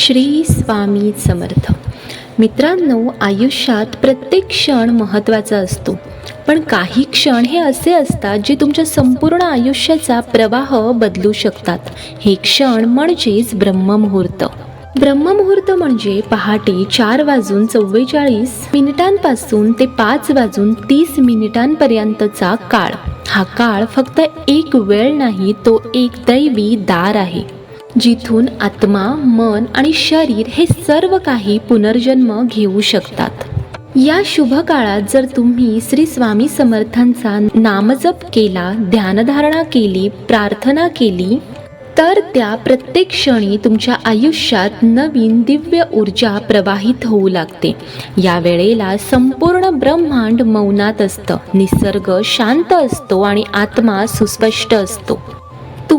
श्री स्वामी समर्थ. मित्रांनो आयुष्यात प्रत्येक क्षण महत्त्वाचा असतो. पण काही क्षण हे असे असतात जे तुमच्या संपूर्ण आयुष्याचा प्रवाह बदलू शकतात. हे क्षण म्हणजेच ब्रह्ममुहूर्त. ब्रह्ममुहूर्त म्हणजे पहाटे चार वाजून चव्वेचाळीस मिनिटांपासून ते पाच वाजून तीस मिनिटांपर्यंतचा काळ. हा काळ फक्त एक वेळ नाही तो एक दैवी दार आहे. जिथून आत्मा मन आणि शरीर हे सर्व काही पुनर्जन्म घेऊ शकतात. या शुभ काळात जर तुम्ही श्री स्वामी समर्थांचा नामजप केला ध्यानधारणा केली प्रार्थना केली तर त्या प्रत्येक क्षणी तुमच्या आयुष्यात नवीन दिव्य ऊर्जा प्रवाहित होऊ लागते. या वेळेला संपूर्ण ब्रह्मांड मौनात असतं. निसर्ग शांत असतो आणि आत्मा सुस्पष्ट असतो.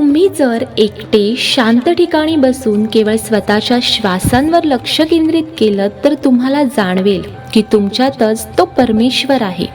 तुम्ही जर एकटे शांत ठिकाणी बसून केवळ स्वतःच्या श्वासांवर लक्ष केंद्रित केलं तर तुम्हाला जाणवेल की तुमच्यातच तो परमेश्वर आहे.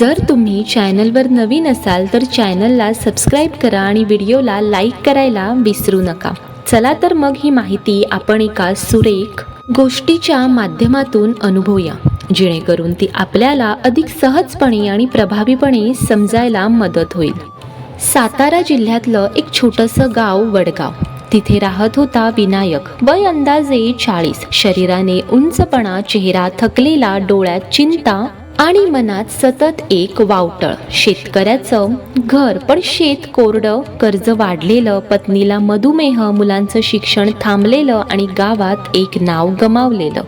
जर तुम्ही चॅनलवर नवीन असाल तर चॅनलला सबस्क्राईब करा आणि व्हिडिओला लाईक करायला विसरू नका. चला तर मग ही माहिती आपण एका सुरेख गोष्टीच्या माध्यमातून अनुभवूया जेणेकरून ती आपल्याला अधिक सहजपणे आणि प्रभावीपणे समजायला मदत होईल. सातारा जिल्ह्यातलं एक छोटंसं गाव वडगाव. तिथे राहत होता विनायक. वय अंदाजे चाळीस. शरीराने उंचपणा चेहरा थकलेला डोळ्यात चिंता आणि मनात सतत एक वावटळ. शेतकऱ्याचं घर पण शेत कोरडं कर्ज वाढलेलं पत्नीला मधुमेह मुलांचं शिक्षण थांबलेलं आणि गावात एक नाव गमावलेलं.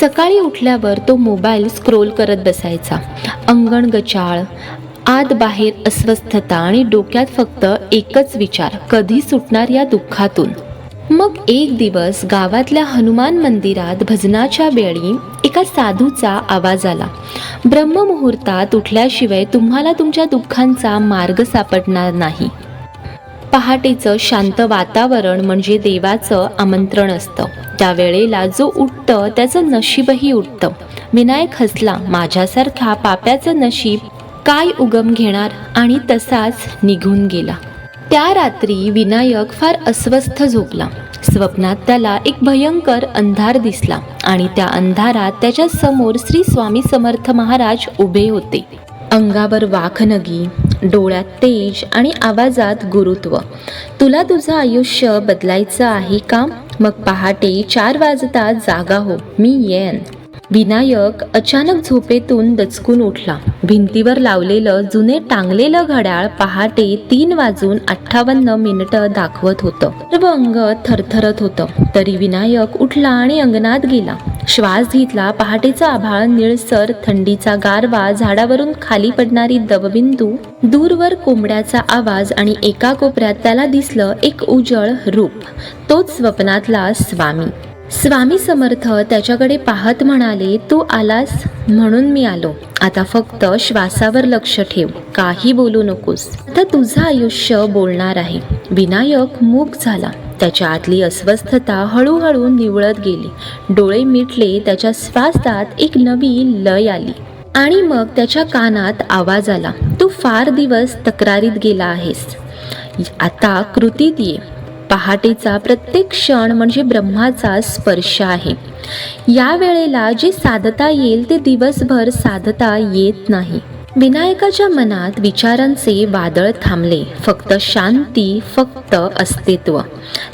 सकाळी उठल्यावर तो मोबाईल स्क्रोल करत बसायचा. अंगण गचाळ आत बाहेर अस्वस्थता आणि डोक्यात फक्त एकच विचार कधी सुटणार या दुःखातून. मग एक दिवस गावातल्या हनुमान मंदिरात भजनाच्या वेळी एका साधूचा आवाज आला. ब्रह्ममुहूर्तात उठल्याशिवाय तुम्हाला तुमच्या दुःखांचा मार्ग सापडणार नाही. पहाटेचं शांत वातावरण म्हणजे देवाचं आमंत्रण असतं. त्यावेळेला जो उठतं त्याचं नशीबही उठतं. विनायक हसला माझ्यासारख्या पाप्याचं नशीब काय उगम घेणार आणि तसाच निघून गेला. त्या रात्री विनायक फार अस्वस्थ झोपला. स्वप्नात त्याला एक भयंकर अंधार दिसला आणि त्या अंधारात त्याच्यासमोर श्री स्वामी समर्थ महाराज उभे होते. अंगावर वाखनगी डोळ्यात तेज आणि आवाजात गुरुत्व. तुला तुझं आयुष्य बदलायचं आहे का? मग पहाटे चार वाजता जागा हो मी येन विनायक अचानक झोपेतून दचकून उठला. भिंतीवर लावलेलं जुने टांगलेलं घड्याळ पहाटे तीन वाजून अठ्ठावन्न मिनिटं दाखवत होतं. सर्व अंग थरथरत होतं. तरी विनायक उठला आणि अंगणात गेला. श्वास घेतला. पहाटेचा आभाळ निळसर थंडीचा गारवा झाडावरून खाली पडणारी दवबिंदू दूरवर कोंबड्याचा आवाज आणि एका कोपऱ्यात त्याला दिसलं एक उजळ रूप. तोच स्वप्नातला स्वामी. स्वामी समर्थ त्याच्याकडे पाहत म्हणाले तू आलास म्हणून मी आलो. आता फक्त श्वासावर लक्ष ठेव. काही बोलू नकोस. आता तुझं आयुष्य बोलणार आहे. विनायक मूक झाला. त्याच्या आतली अस्वस्थता हळूहळू निवळत गेली. डोळे मिटले त्याच्या श्वासात एक नवी लय आली. आणि मग त्याच्या कानात आवाज आला तू फार दिवस तक्रारीत गेला आहेस. आता कृतीत ये. पहाटेचा प्रत्येक क्षण म्हणजे ब्रह्माचा स्पर्श आहे. या वेळेला जे साधता येईल ते दिवसभर साधता येत नाही. विनायकाच्या मनात विचारांचे वादळ थांबले. फक्त शांती फक्त अस्तित्व.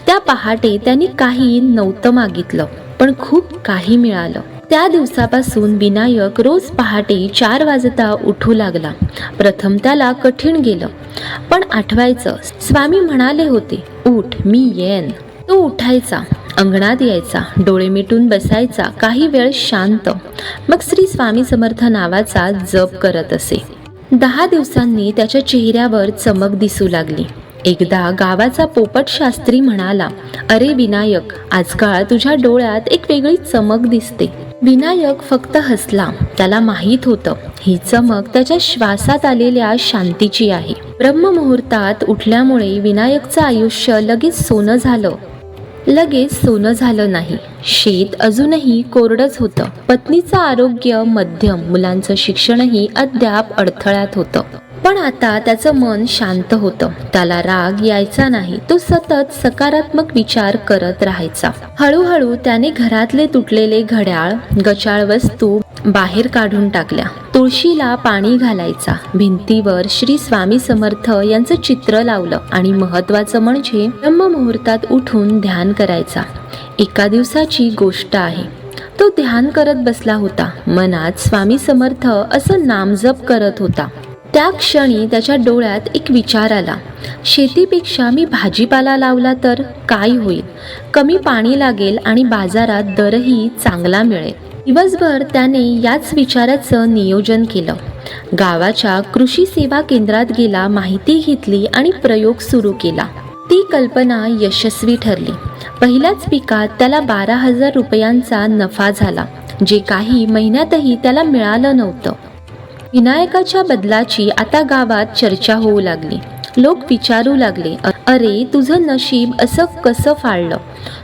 त्या पहाटे त्यांनी काही नव्हतं मागितलं पण खूप काही मिळालं. त्या दिवसापासून विनायक रोज पहाटे चार वाजता उठू लागला. प्रथम त्याला कठीण गेलं. पण आठवायचं स्वामी म्हणाले होते उठ मी येन तो उठायचा अंगणात यायचा डोळे मिटून बसायचा काही वेळ शांत. मग श्री स्वामी समर्थ नावाचा जप करत असे. दहा दिवसांनी त्याच्या चेहऱ्यावर चमक दिसू लागली. एकदा गावाचा पोपट शास्त्री म्हणाला अरे विनायक आजकाल तुझ्या डोळ्यात एक वेगळी चमक दिसते. विनायक फक्त हसला. त्याला माहीत होतं ही चमक त्याच्या श्वासात आलेल्या शांतीची आहे. ब्रह्ममुहूर्तात उठल्यामुळे विनायकचं आयुष्य लगेच सोनं झालं. लगेच सोनं झालं नाही. शेत अजूनही कोरडंच होतं. पत्नीचं आरोग्य मध्यम मुलांचं शिक्षणही अद्याप अडथळ्यात होतं. पण आता त्याचं मन शांत होतं. त्याला राग यायचा नाही. तो सतत सकारात्मक विचार करत राहायचा. हळूहळू त्याने घरातले तुटलेले घड्याळ गचाळ वस्तू बाहेर काढून टाकल्या. तुळशीला पाणी घालायचा. भिंतीवर श्री स्वामी समर्थ यांचं चित्र लावलं आणि महत्वाचं म्हणजे ब्रह्ममुहूर्तात उठून ध्यान करायचा. एका दिवसाची गोष्ट आहे. तो ध्यान करत बसला होता. मनात स्वामी समर्थ असं नामजप करत होता. त्या क्षणी त्याच्या डोळ्यात एक विचार आला. शेतीपेक्षा मी भाजीपाला लावला तर काय होईल? कमी पाणी लागेल आणि बाजारात दरही चांगला मिळेल. दिवसभर त्याने याच विचाराचं नियोजन केलं. गावाच्या कृषी सेवा केंद्रात गेला माहिती घेतली आणि प्रयोग सुरू केला. ती कल्पना यशस्वी ठरली. पहिल्याच पिकात त्याला बारा हजार रुपयांचा नफा झाला जे काही महिन्यातही त्याला मिळालं नव्हतं. विनायकाच्या बदलाची आता गावात चर्चा होऊ लागली. लोक विचारू लागले अरे तुझं नशीब असं कसं फाळलं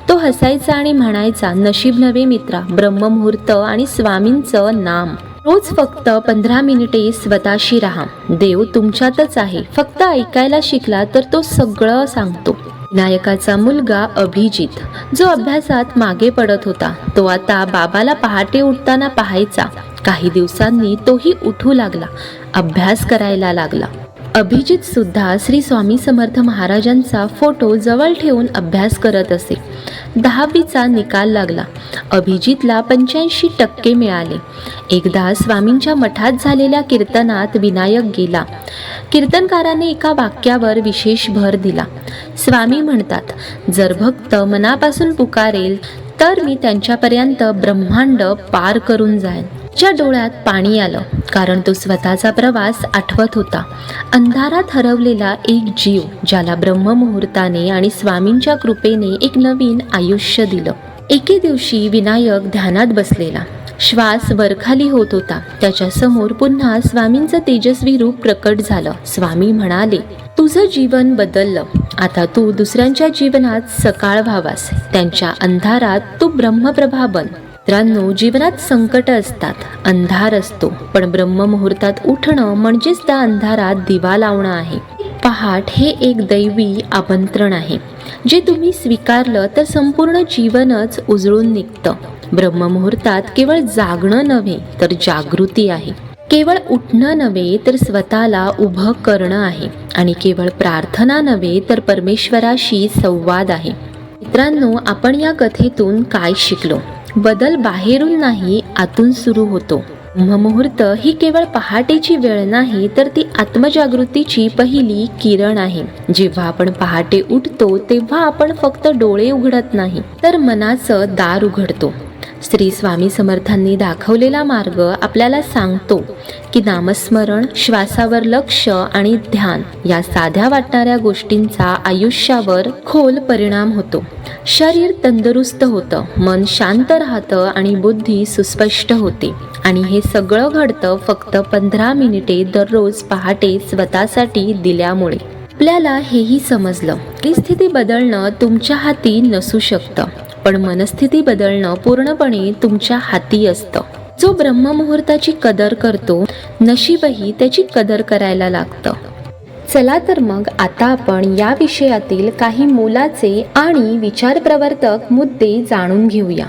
तो हसायचा आणि म्हणायचा नशीब नव्हे मित्रा ब्रह्ममुहूर्त आणि स्वामींचं नाम. रोज फक्त पंधरा मिनिटे स्वतःशी राहा. देव तुमच्यातच आहे. फक्त ऐकायला शिकला तर तो सगळं सांगतो. विनायकाचा मुलगा अभिजित. जो अभ्यासात मागे पडत होता. तो आता बाबाला पहाटे उठताना पाहायचा. काही दिवसांनी तोही उठू लागला अभ्यास करायला लागला. अभिजित सुद्धा श्री स्वामी समर्थ महाराजांचा फोटो जवळ ठेवून अभ्यास करत असे. दहावीचा निकाल लागला. अभिजितला पंच्याऐंशी टक्के मिळाले. एकदा स्वामींच्या मठात झालेल्या कीर्तनात विनायक गेला. कीर्तनकाराने एका वाक्यावर विशेष भर दिला. स्वामी म्हणतात जर भक्त मनापासून पुकारेल तर मी त्यांच्यापर्यंत ब्रह्मांड पार करून जाईन. च्या डोळ्यात पाणी आलं कारण तो स्वतःचा प्रवास आठवत होता. अंधारात हरवलेला एक जीव ज्याला ब्रह्ममुहूर्ताने आणि स्वामींच्या कृपेने एक नवीन आयुष्य दिलं. एके दिवशी विनायक ध्यानात बसलेला. श्वास वरखाली होत होता. त्याच्यासमोर पुन्हा स्वामींचं तेजस्वी रूप प्रकट झालं. स्वामी म्हणाले तुझं जीवन बदललं. आता तू दुसऱ्यांच्या जीवनात सकाळ व्हावास. त्यांच्या अंधारात तू ब्रह्मप्रभा बन. मित्रांनो जीवनात संकट असतात अंधार असतो पण ब्रह्ममुहूर्तात उठणं म्हणजेच त्या अंधारात दिवा लावणं आहे. पहाट हे एक दैवी आमंत्रण आहे जे तुम्ही स्वीकारलं तर संपूर्ण जीवनच उजळून निघतं. ब्रह्ममुहूर्तात केवळ जागणं नव्हे तर जागृती आहे. केवळ उठणं नव्हे तर स्वतःला उभं करणं आहे आणि केवळ प्रार्थना नव्हे तर परमेश्वराशी संवाद आहे. मित्रांनो आपण या कथेतून काय शिकलो? बदल बाहेरून नाही आतून सुरू होतो. ब्रह्ममुहूर्त ही केवळ पहाटेची वेळ नाही तर ती आत्मजागृतीची पहिली किरण आहे. जेव्हा आपण पहाटे उठतो तेव्हा आपण फक्त डोळे उघडत नाही तर मनाचं दार उघडतो. श्री स्वामी समर्थांनी दाखवलेला मार्ग आपल्याला सांगतो की नामस्मरण श्वासावर लक्ष आणि ध्यान या साध्या वाटणाऱ्या गोष्टींचा आयुष्यावर खोल परिणाम होतो. शरीर तंदुरुस्त होतं मन शांत राहतं आणि बुद्धी सुस्पष्ट होते. आणि हे सगळं घडतं फक्त पंधरा मिनिटे दररोज पहाटे स्वतःसाठी दिल्यामुळे. आपल्याला हेही समजलं परिस्थिती बदलणं तुमच्या हाती नसू शकतं. पण मनस्थिती बदलणं पूर्णपणे तुमच्या हाती असतं. जो ब्रह्ममुहूर्ताची कदर करतो नशीबही त्याची कदर करायला लागतं. चला तर मग आता आपण या विषयातील काही मोलाचे आणि विचारप्रवर्तक मुद्दे जाणून घेऊया.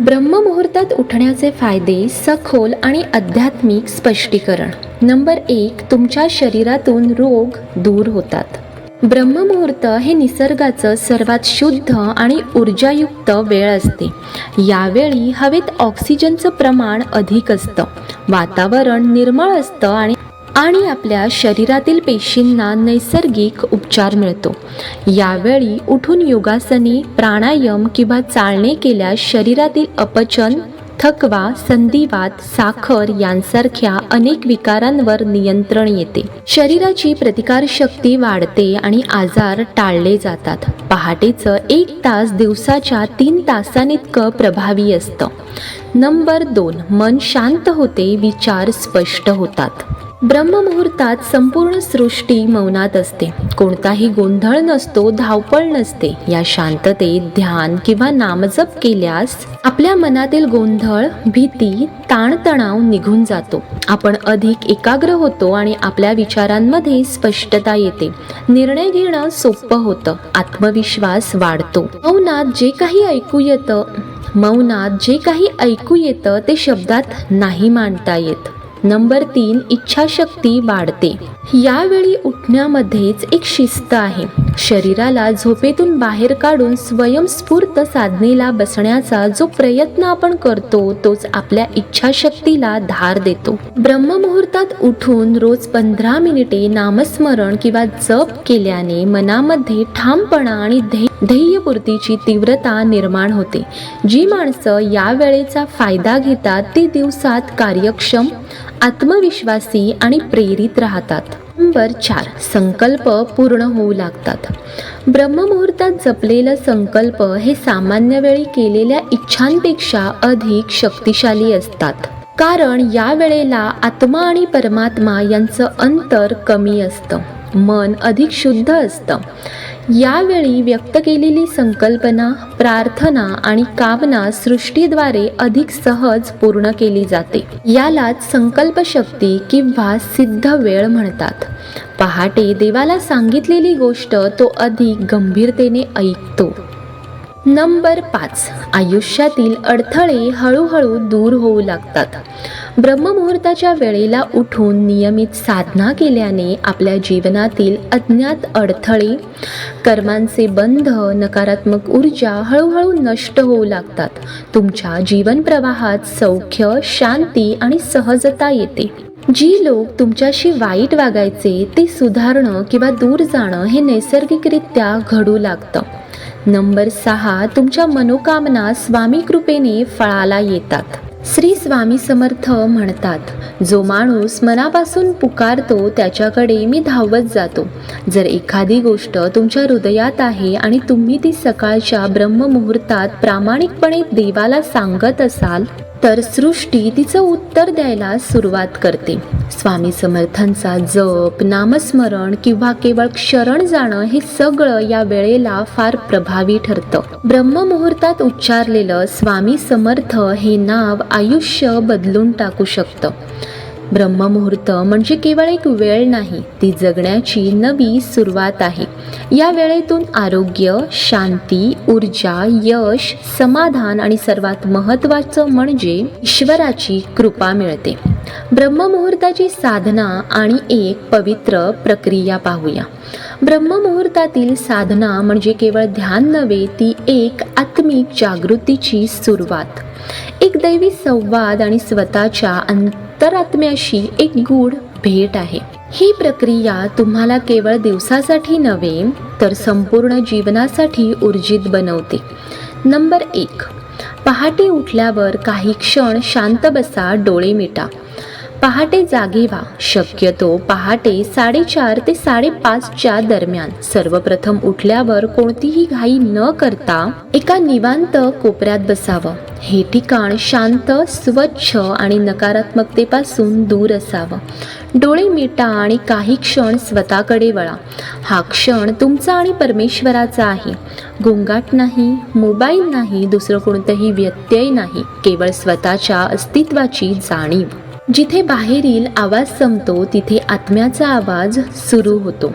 ब्रह्ममुहूर्तात उठण्याचे फायदे सखोल आणि आध्यात्मिक स्पष्टीकरण. नंबर एक तुमच्या शरीरातून रोग दूर होतात. ब्रह्ममुहूर्त हे निसर्गाचं सर्वात शुद्ध आणि ऊर्जायुक्त वेळ असते. यावेळी हवेत ऑक्सिजनचं प्रमाण अधिक असतं. वातावरण निर्मळ असतं आणि आणि आपल्या शरीरातील पेशींना नैसर्गिक उपचार मिळतो. यावेळी उठून योगासने प्राणायाम किंवा चालणे केल्यास शरीरातील अपचन थकवा संधिवात साखर यांसारख्या अनेक विकारांवर नियंत्रण येते. शरीराची प्रतिकारशक्ती वाढते आणि आजार टाळले जातात. पहाटेचं एक तास दिवसाच्या तीन तासांइतकं प्रभावी असतं. नंबर दोन मन शांत होते विचार स्पष्ट होतात. ब्रह्ममुहूर्तात संपूर्ण सृष्टी मौनात असते. कोणताही गोंधळ नसतो धावपळ नसते. या शांततेत ध्यान किंवा नामजप केल्यास आपल्या मनातील गोंधळ भीती ताणतणाव निघून जातो. आपण अधिक एकाग्र होतो आणि आपल्या विचारांमध्ये स्पष्टता येते. निर्णय घेणं सोपं होतं. आत्मविश्वास वाढतो. मौनात जे काही ऐकू येतं मौनात जे काही ऐकू येतं ते शब्दात नाही मांडता येत. नंबर तीन इच्छाशक्ती वाढते. यावेळी उठण्यामध्येच एक शिस्त आहे. शरीराला झोपेतून बाहेर काढून स्वयंस्फूर्त साधनेला बसण्याचा जो प्रयत्न आपण करतो तोच आपल्या इच्छाशक्तीला धार देतो. ब्रह्ममुहूर्तात उठून रोज पंधरा मिनिटे नामस्मरण किंवा जप केल्याने मनामध्ये ठामपणा आणि ध्येयपूर्तीची तीव्रता निर्माण होते. जी माणसं या वेळेचा फायदा घेतात ती दिवसात कार्यक्षम आत्मविश्वासी आणि प्रेरित राहतात. नंबर चार संकल्प पूर्ण होऊ लागतात. ब्रह्ममुहूर्तात जपलेलं संकल्प हे सामान्य वेळी केलेल्या इच्छांपेक्षा अधिक शक्तिशाली असतात. कारण या वेळेला आत्मा आणि परमात्मा यांचं अंतर कमी असतं. मन अधिक शुद्ध असतं. यावेळी व्यक्त केलेली संकल्पना प्रार्थना आणि कामना सृष्टीद्वारे अधिक सहज पूर्ण केली जाते. यालाच संकल्पशक्ती किंवा सिद्ध वेळ म्हणतात. पहाटे देवाला सांगितलेली गोष्ट तो अधिक गंभीरतेने ऐकतो. नंबर पाच. आयुष्यातील अडथळे हळूहळू दूर होऊ लागतात. ब्रह्ममुहूर्ताच्या वेळेला उठून नियमित साधना केल्याने आपल्या जीवनातील अज्ञात अडथळे कर्मांचे बंध नकारात्मक ऊर्जा हळूहळू नष्ट होऊ लागतात. तुमच्या जीवनप्रवाहात सौख्य शांती आणि सहजता येते. जी लोक तुमच्याशी वाईट वागायचे ते सुधारणं किंवा दूर जाणं हे नैसर्गिकरित्या घडू लागतं. नंबर सहा तुमच्या मनोकामना स्वामी कृपेने फळाला येतात. श्री स्वामी समर्थ म्हणतात जो माणूस मनापासून पुकारतो त्याच्याकडे मी धावत जातो. जर एखादी गोष्ट तुमच्या हृदयात आहे आणि तुम्ही ती सकाळच्या ब्रह्ममुहूर्तात प्रामाणिकपणे देवाला सांगत असाल तर सृष्टी तिचं उत्तर द्यायला सुरुवात करते. स्वामी समर्थांचा जप नामस्मरण किंवा केवळ क्षरण जाणं हे सगळं या वेळेला फार प्रभावी ठरतं. ब्रह्ममुहूर्तात उच्चारलेलं स्वामी समर्थ हे नाव आयुष्य बदलून टाकू शकतं. ब्रह्ममुहूर्त म्हणजे केवळ एक वेळ नाही ती जगण्याची नवी सुरुवात आहे. या वेळेतून आरोग्य शांती ऊर्जा यश समाधान आणि सर्वात महत्त्वाचं म्हणजे ईश्वराची कृपा मिळते. ब्रह्ममुहूर्ताची साधना आणि एक पवित्र प्रक्रिया पाहूया. ब्रह्ममुहूर्तातील साधना म्हणजे केवळ ध्यान नव्हे ती एक आत्मिक जागृतीची सुरुवात. एक दैवी संवाद आणि स्वतःच्या अंतरात्म्याशी एक गूढ भेट आहे. ही प्रक्रिया तुम्हाला केवळ दिवसासाठी नव्हे तर संपूर्ण जीवनासाठी ऊर्जित बनवते. नंबर एक पहाटे उठल्यावर काही क्षण शांत बसा डोळे मिटा. पहाटे जागे व्हा. शक्यतो पहाटे साडेचार ते साडेपाचच्या दरम्यान. सर्वप्रथम उठल्यावर कोणतीही घाई न करता एका निवांत कोपऱ्यात बसावं. हे ठिकाण शांत स्वच्छ आणि नकारात्मकतेपासून दूर असावं. डोळे मिटा आणि काही क्षण स्वतःकडे वळा. हा क्षण तुमचा आणि परमेश्वराचा आहे. गोंगाट नाही मोबाईल नाही दुसरं कोणतंही व्यत्यय नाही. केवळ स्वतःच्या अस्तित्वाची जाणीव. जिथे बाहेरील आवाज संपतो तिथे आत्म्याचा आवाज सुरू होतो.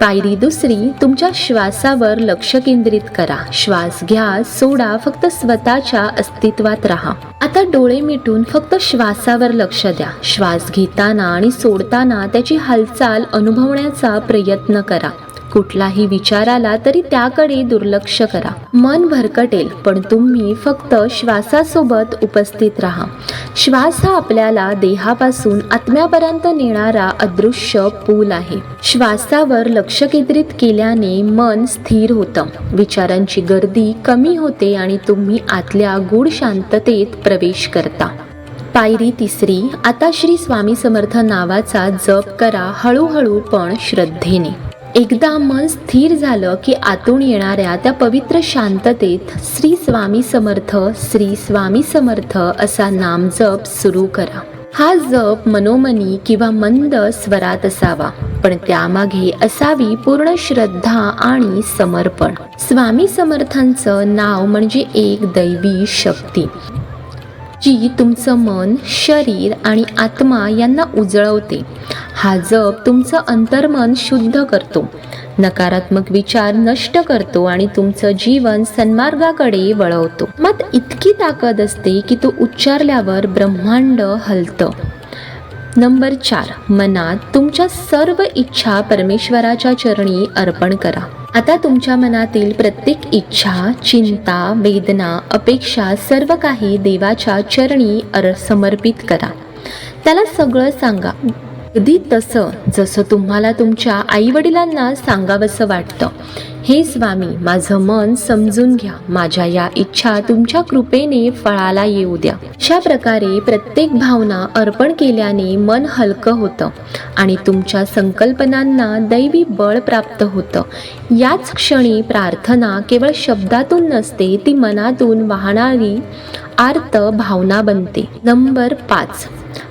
पायरी दुसरी तुमच्या श्वासावर लक्ष केंद्रित करा. श्वास घ्या सोडा फक्त स्वतःच्या अस्तित्वात राहा. आता डोळे मिटून फक्त श्वासावर लक्ष द्या. श्वास घेताना आणि सोडताना त्याची हालचाल अनुभवण्याचा प्रयत्न करा. कुठलाही विचार आला तरी त्याकडे दुर्लक्ष करा. मन भरकटेल पण तुम्ही फक्त श्वासासोबत उपस्थित राहा. श्वास हा आपल्याला देहापासून आत्म्यापर्यंत नेणारा अदृश्य पूल आहे. श्वासावर लक्ष केंद्रित केल्याने मन स्थिर होतं. विचारांची गर्दी कमी होते आणि तुम्ही आतल्या गूढ शांततेत प्रवेश करता. पायरी तिसरी आता श्री स्वामी समर्थ नावाचा जप करा हळूहळू पण श्रद्धेने. एकदा मन स्थिर झालं की आतून येणाऱ्या त्या पवित्र शांततेत श्री स्वामी समर्थ श्री स्वामी समर्थ असा नामजप सुरू करा. हा जप मनोमनी किंवा मंद स्वरात असावा पण त्यामागे असावी पूर्ण श्रद्धा आणि समर्पण. स्वामी समर्थांचं नाव म्हणजे एक दैवी शक्ती. जी तुमचं मन शरीर आणि आत्मा यांना उजळवते. हा जप तुमचं अंतर्मन शुद्ध करतो. नकारात्मक विचार नष्ट करतो आणि तुमचं जीवन सन्मार्गाकडे वळवतो. मत इतकी ताकद असते की तो उच्चारल्यावर ब्रह्मांड हलतं. नंबर चार मनात तुमच्या सर्व इच्छा परमेश्वराच्या चरणी अर्पण करा. आता तुमच्या मनातील प्रत्येक इच्छा चिंता वेदना अपेक्षा सर्व काही देवाच्या चरणी अर समर्पित करा. त्याला सगळं सांगा. अगदी तसं जसं तुम्हाला तुमच्या आईवडिलांना सांगावंसं वाटतं. हे स्वामी माझं मन समजून घ्या. माझ्या या इच्छा तुमच्या कृपेने फळाला येऊ द्या. अशा प्रकारे प्रत्येक भावना अर्पण केल्याने मन हलकं होतं आणि तुमच्या संकल्पनांना दैवी बळ प्राप्त होतं. याच क्षणी प्रार्थना केवळ शब्दातून नसते ती मनातून वाहणारी आर्त भावना बनते. नंबर पाच.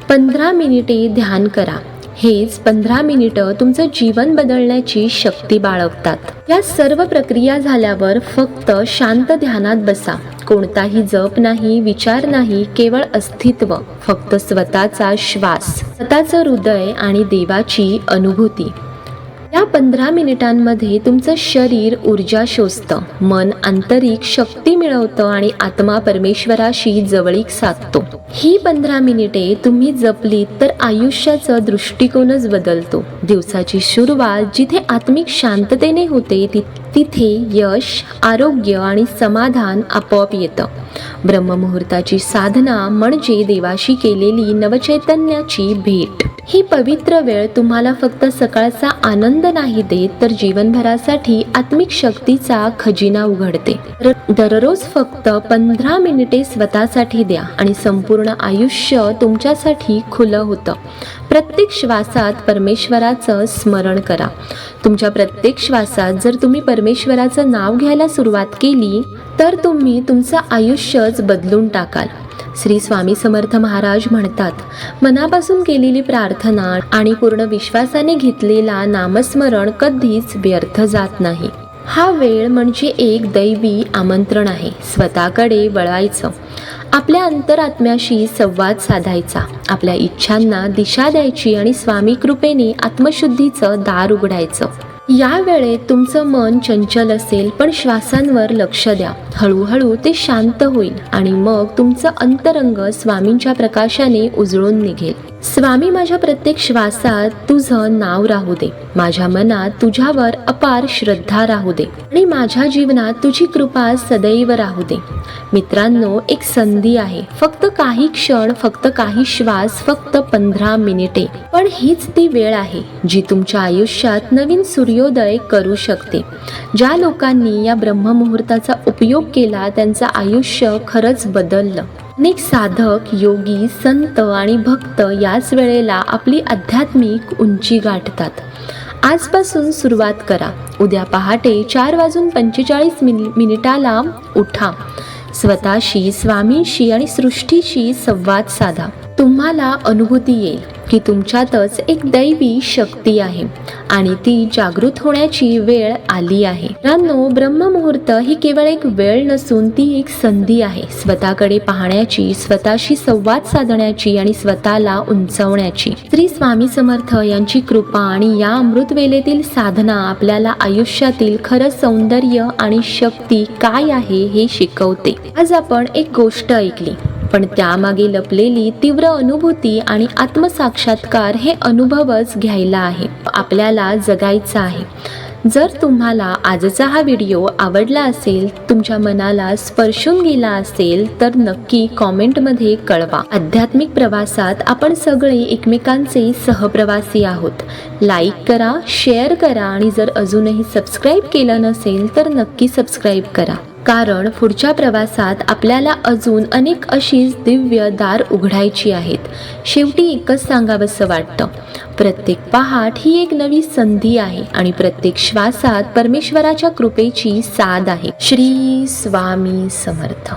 पंधरा मिनिटे ध्यान करा. हेच पंधरा मिनिटं तुमचं जीवन बदलण्याची शक्ती बाळगतात. या सर्व प्रक्रिया झाल्यावर फक्त शांत ध्यानात बसा. कोणताही जप नाही विचार नाही केवळ अस्तित्व फक्त स्वतःचा श्वास. स्वतःचं हृदय आणि देवाची अनुभूती. या पंधरा मिनिटांमध्ये तुमचं शरीर ऊर्जा शोषतं. मन आंतरिक शक्ती मिळवतं आणि आत्मा परमेश्वराशी जवळीक साधतो. ही पंधरा मिनिटे तुम्ही जपलीत तर आयुष्याचा दृष्टिकोनच बदलतो. दिवसाची सुरुवात जिथे आत्मिक शांततेने होते ति तिथे यश आरोग्य आणि समाधान आपोआप येतं. ब्रह्ममुहूर्ताची साधना म्हणजे देवाशी केलेली नवचैतन्याची भेट. ही पवित्र वेळ तुम्हाला फक्त सकाळचा आनंद नाही देत तर जीवनभरासाठी आत्मिक शक्तीचा खजिना उघडते. दररोज फक्त पंधरा मिनिटे स्वतःसाठी द्या आणि संपूर्ण आयुष्य तुमच्यासाठी खुलं होतं. प्रत्येक श्वासात परमेश्वराचं स्मरण करा. तुमच्या प्रत्येक श्वासात जर तुम्ही परमेश्वराचं नाव घ्यायला सुरुवात केली तर तुम्ही तुमचं आयुष्यच बदलून टाकाल. श्री स्वामी समर्थ महाराज म्हणतात मनापासून केलेली प्रार्थना आणि पूर्ण विश्वासाने घेतलेला नामस्मरण कधीच व्यर्थ जात नाही. हा वेळ म्हणजे एक दैवी आमंत्रण आहे. स्वतःकडे वळायचं. आपल्या अंतरात्म्याशी संवाद साधायचा. आपल्या इच्छांना दिशा द्यायची आणि स्वामी कृपेने आत्मशुद्धीचं दार उघडायचं. या वेळेत तुमचं मन चंचल असेल पण श्वासांवर लक्ष द्या. हळूहळू ते शांत होईल आणि मग तुमचं अंतरंग स्वामींच्या प्रकाशाने उजळून निघेल. स्वामी माझ्या प्रत्येक श्वासात तुझं नाव राहू दे. माझ्या मनात तुझ्यावर अपार श्रद्धा राहू दे. आणि माझ्या जीवनात तुझी कृपा सदैव राहू दे. मित्रांनो एक संधी आहे. फक्त काही क्षण फक्त काही श्वास फक्त पंधरा मिनिटे. पण हीच ती वेळ आहे जी तुमच्या आयुष्यात नवीन सूर्योदय करू शकते. ज्या लोकांनी या ब्रह्ममुहूर्ताचा उपयोग केला त्यांचं आयुष्य खरंच बदललं. अनेक साधक योगी संत आणि भक्त याच वेळेला आपली आध्यात्मिक उंची गाठतात. आजपासून सुरुवात करा. उद्या पहाटे चार वाजून पंचेचाळीस मिनि मिनिटाला उठा. स्वतःशी स्वामींशी आणि सृष्टीशी संवाद साधा. तुम्हाला अनुभूती येईल की तुमच्यातच एक दैवी शक्ती आहे आणि ती जागृत होण्याची वेळ आली आहे. मित्रांनो ब्रह्ममुहूर्त ही केवळ एक वेळ नसून ती एक संधी आहे. स्वतःकडे पाहण्याची स्वतःशी संवाद साधण्याची आणि स्वतःला उंचवण्याची. श्री स्वामी समर्थ यांची कृपा आणि या अमृत वेलेतील साधना आपल्याला आयुष्यातील खरं सौंदर्य आणि शक्ती काय आहे हे शिकवते. आज आपण एक गोष्ट ऐकली. पण त्यामागे लपलेली तीव्र अनुभूती आणि आत्मसाक्षात्कार हे अनुभवच घ्यायला आहे. आपल्याला जगायचं आहे. जर तुम्हाला आजचा हा व्हिडिओ आवडला असेल तुमच्या मनाला स्पर्शून गेला असेल तर नक्की कॉमेंटमध्ये कळवा. आध्यात्मिक प्रवासात आपण सगळे एकमेकांचे सहप्रवासी आहोत. लाईक करा शेअर करा आणि जर अजूनही सबस्क्राईब केलं नसेल तर नक्की सबस्क्राईब करा. कारण पुढच्या प्रवासात आपल्याला अजून अनेक अशीच दिव्य दार उघडायची आहेत. शेवटी एकच सांगावंसं वाटतं. प्रत्येक पहाट ही एक नवी संधी आहे आणि प्रत्येक श्वासात परमेश्वराच्या कृपेची साध आहे. श्री स्वामी समर्थ.